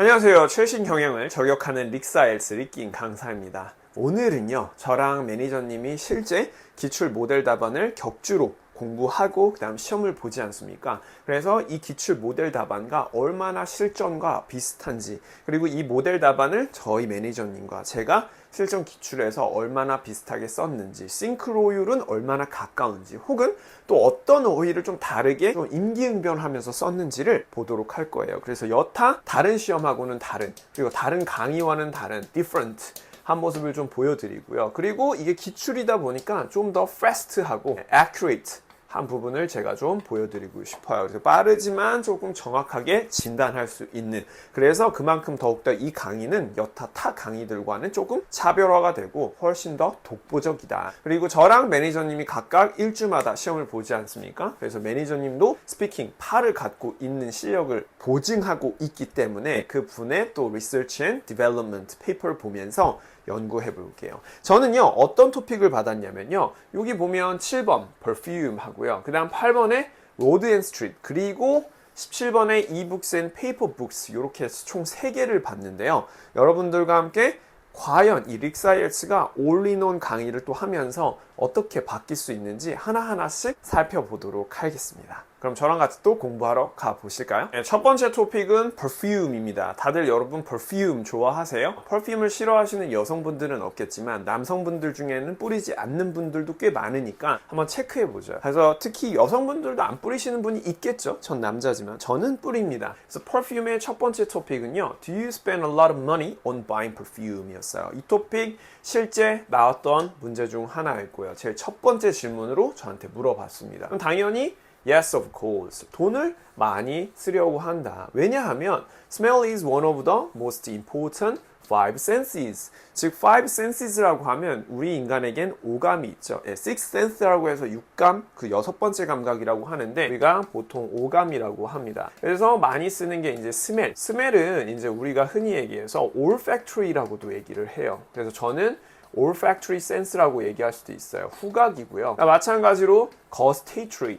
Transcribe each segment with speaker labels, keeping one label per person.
Speaker 1: 안녕하세요. 최신 경영을 저격하는 릭사엘스 리낀 강사입니다. 오늘은요, 저랑 매니저님이 실제 기출 모델 답안을 격주로 공부하고 그다음 시험을 보지 않습니까? 그래서 이 기출 모델 답안과 얼마나 실전과 비슷한지 그리고 이 모델 답안을 저희 매니저님과 제가 실전 기출에서 얼마나 비슷하게 썼는지 싱크로율은 얼마나 가까운지 혹은 또 어떤 어휘를 좀 다르게 좀 임기응변하면서 썼는지를 보도록 할 거예요. 그래서 여타 다른 시험하고는 다른 그리고 다른 강의와는 다른 different 한 모습을 좀 보여드리고요. 그리고 이게 기출이다 보니까 좀 더 fast하고 accurate 한 부분을 제가 좀 보여드리고 싶어요. 그래서 빠르지만 조금 정확하게 진단할 수 있는. 그래서 그만큼 더욱더 이 강의는 여타 타 강의들과는 조금 차별화가 되고 훨씬 더 독보적이다. 그리고 저랑 매니저님이 각각 일주마다 시험을 보지 않습니까? 그래서 매니저님도 스피킹 팔을 갖고 있는 실력을 보증하고 있기 때문에 그 분의 또 리서치 앤 디벨롭먼트 페이퍼를 보면서 연구해 볼게요. 저는요, 어떤 토픽을 받았냐면요. 여기 보면 7번, perfume 하고요. 그 다음 8번에 road and street, 그리고 17번에 ebooks and paper books, 이렇게 해서 총 3개를 봤는데요. 여러분들과 함께 과연 이 릭사이엘스가 올인원 강의를 또 하면서 어떻게 바뀔 수 있는지 하나하나씩 살펴보도록 하겠습니다. 그럼 저랑 같이 또 공부하러 가보실까요? 네, 첫 번째 토픽은 perfume입니다. 다들 여러분 perfume 좋아하세요? perfume을 싫어하시는 여성분들은 없겠지만 남성분들 중에는 뿌리지 않는 분들도 꽤 많으니까 한번 체크해보죠. 그래서 특히 여성분들도 안 뿌리시는 분이 있겠죠? 전 남자지만 저는 뿌립니다. 그래서 perfume의 첫 번째 토픽은요. Do you spend a lot of money on buying perfume? 이었어요. 이 토픽 실제 나왔던 문제 중 하나였고요. 제일 첫 번째 질문으로 저한테 물어봤습니다. 그럼 당연히 Yes, of course. 돈을 많이 쓰려고 한다. 왜냐하면 smell is one of the most important five senses. 즉 five senses라고 하면 우리 인간에겐 오감이 있죠. 예, six sense라고 해서 육감, 그 여섯 번째 감각이라고 하는데 우리가 보통 오감이라고 합니다. 그래서 많이 쓰는 게 이제 smell. smell은 이제 우리가 흔히 얘기해서 olfactory라고도 얘기를 해요. 그래서 저는 olfactory sense라고 얘기할 수도 있어요. 후각이고요. 마찬가지로 gustatory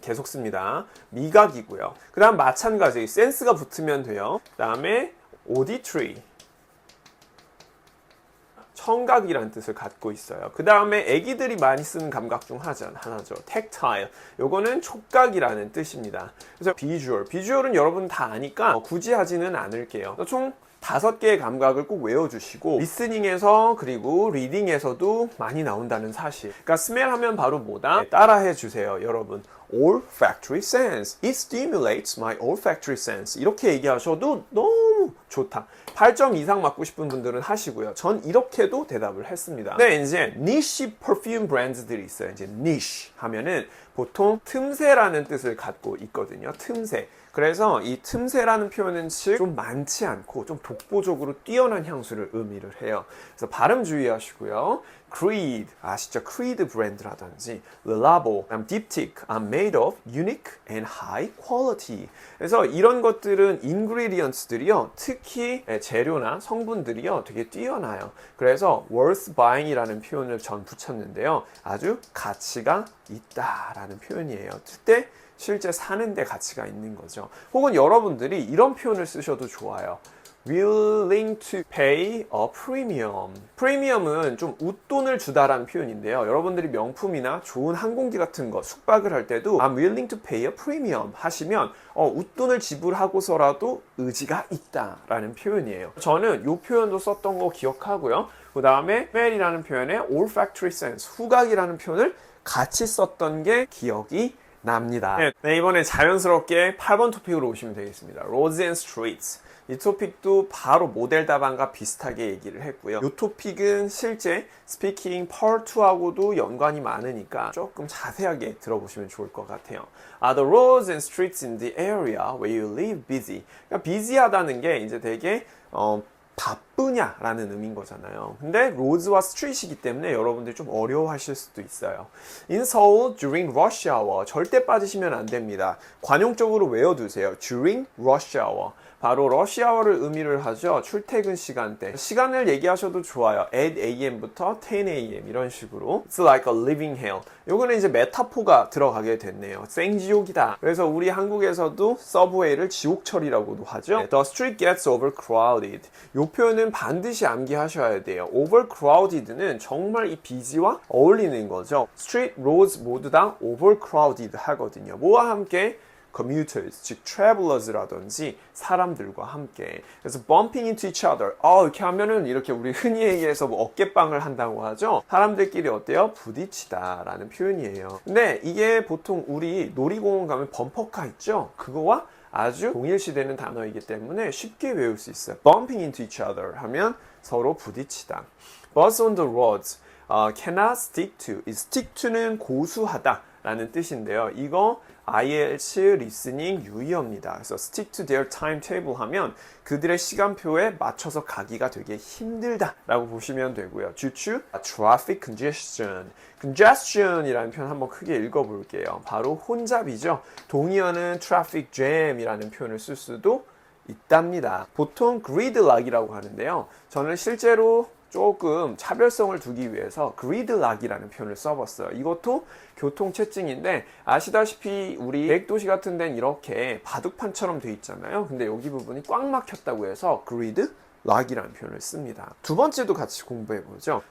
Speaker 1: 계속 씁니다. 미각이고요. 그 다음 마찬가지 센스가 붙으면 돼요. 그 다음에 auditory 청각이라는 뜻을 갖고 있어요. 그 다음에 애기들이 많이 쓰는 감각 중 하나, 하나죠. tactile. 요거는 촉각이라는 뜻입니다. 그래서 visual. visual은 여러분 다 아니까 굳이 하지는 않을게요. 총 다섯 개의 감각을 꼭 외워주시고 리스닝에서 그리고 리딩에서도 많이 나온다는 사실. 그러니까 스멜 하면 바로 뭐다? 네, 따라해 주세요, 여러분. olfactory sense. It stimulates my olfactory sense. 이렇게 얘기하셔도 너무 좋다. 8점 이상 맞고 싶은 분들은 하시고요. 전 이렇게도 대답을 했습니다. 네, 이제 niche perfume 브랜드들이 있어요. 이제 niche 하면은 보통 틈새라는 뜻을 갖고 있거든요. 틈새. 그래서 이 틈새라는 표현은 즉 좀 많지 않고 좀 독보적으로 뛰어난 향수를 의미를 해요. 그래서 발음 주의하시고요. Creed 아시죠? Creed 브랜드라든지 Le Labo, Diptyque are made of unique and high quality. 그래서 이런 것들은 ingredients들이요. 특히 재료나 성분들이요. 되게 뛰어나요. 그래서 worth buying이라는 표현을 전 붙였는데요. 아주 가치가 있다라는 표현이에요. 그때 실제 사는데 가치가 있는 거죠. 혹은 여러분들이 이런 표현을 쓰셔도 좋아요. willing to pay a premium. 프리미엄은 좀 웃돈을 주다라는 표현인데요. 여러분들이 명품이나 좋은 항공기 같은 거 숙박을 할 때도 I'm willing to pay a premium 하시면 어, 웃돈을 지불하고서라도 의지가 있다라는 표현이에요. 저는 이 표현도 썼던 거 기억하고요. 그 다음에 smell이라는 표현에 olfactory sense, 후각이라는 표현을 같이 썼던 게 기억이 납니다. 네, 네, 이번에 자연스럽게 8번 토픽으로 오시면 되겠습니다. Roads and Streets. 이 토픽도 바로 모델 답안과 비슷하게 얘기를 했고요. 이 토픽은 실제 스피킹 펄2하고도 연관이 많으니까 조금 자세하게 들어보시면 좋을 것 같아요. Are the roads and streets in the area where you live busy? 그러니까 busy하다는 게 이제 되게 어, 바쁘냐라는 의미인 거잖아요. 근데 로즈와 스트리트이기 때문에 여러분들이 좀 어려워하실 수도 있어요. In Seoul during rush hour 절대 빠지시면 안 됩니다. 관용적으로 외워두세요. during rush hour 바로 러시아어를 의미를 하죠. 출퇴근 시간대. 시간을 얘기하셔도 좋아요. at am부터 10 am 이런 식으로. It's like a living hell. 요거는 이제 메타포가 들어가게 됐네요. 생지옥이다. 그래서 우리 한국에서도 서브웨이를 지옥철이라고도 하죠. The street gets overcrowded. 요 표현은 반드시 암기하셔야 돼요. overcrowded는 정말 이 비지와 어울리는 거죠. street, roads 모두 다 overcrowded 하거든요. 뭐와 함께? Commuters, 즉 travelers라든지 사람들과 함께. 그래서 bumping into each other. 어, 이렇게 하면은 이렇게 우리 흔히 얘기해서 뭐 어깨빵을 한다고 하죠. 사람들끼리 어때요? 부딪히다 라는 표현이에요. 근데 이게 보통 우리 놀이공원 가면 범퍼카 있죠? 그거와 아주 동일시되는 단어이기 때문에 쉽게 외울 수 있어요. bumping into each other 하면 서로 부딪히다. bus on the roads. 어, cannot stick to. 이 stick to는 고수하다 라는 뜻인데요. 이거 IELTS 리스닝 유의어입니다. 그래서 stick to their timetable 하면 그들의 시간표에 맞춰서 가기가 되게 힘들다 라고 보시면 되고요. 주추 traffic congestion. congestion이라는 표현 한번 크게 읽어 볼게요. 바로 혼잡이죠. 동의어는 traffic jam이라는 표현을 쓸 수도 있답니다. 보통 gridlock이라고 하는데요. 저는 실제로 조금 차별성을 두기 위해서 gridlock이라는 표현을 써봤어요. 이것도 교통체증인데 아시다시피 우리 계획도시 같은 데는 이렇게 바둑판처럼 돼 있잖아요. 근데 여기 부분이 꽉 막혔다고 해서 gridlock이라는 표현을 씁니다. 두 번째도 같이 공부해 보죠.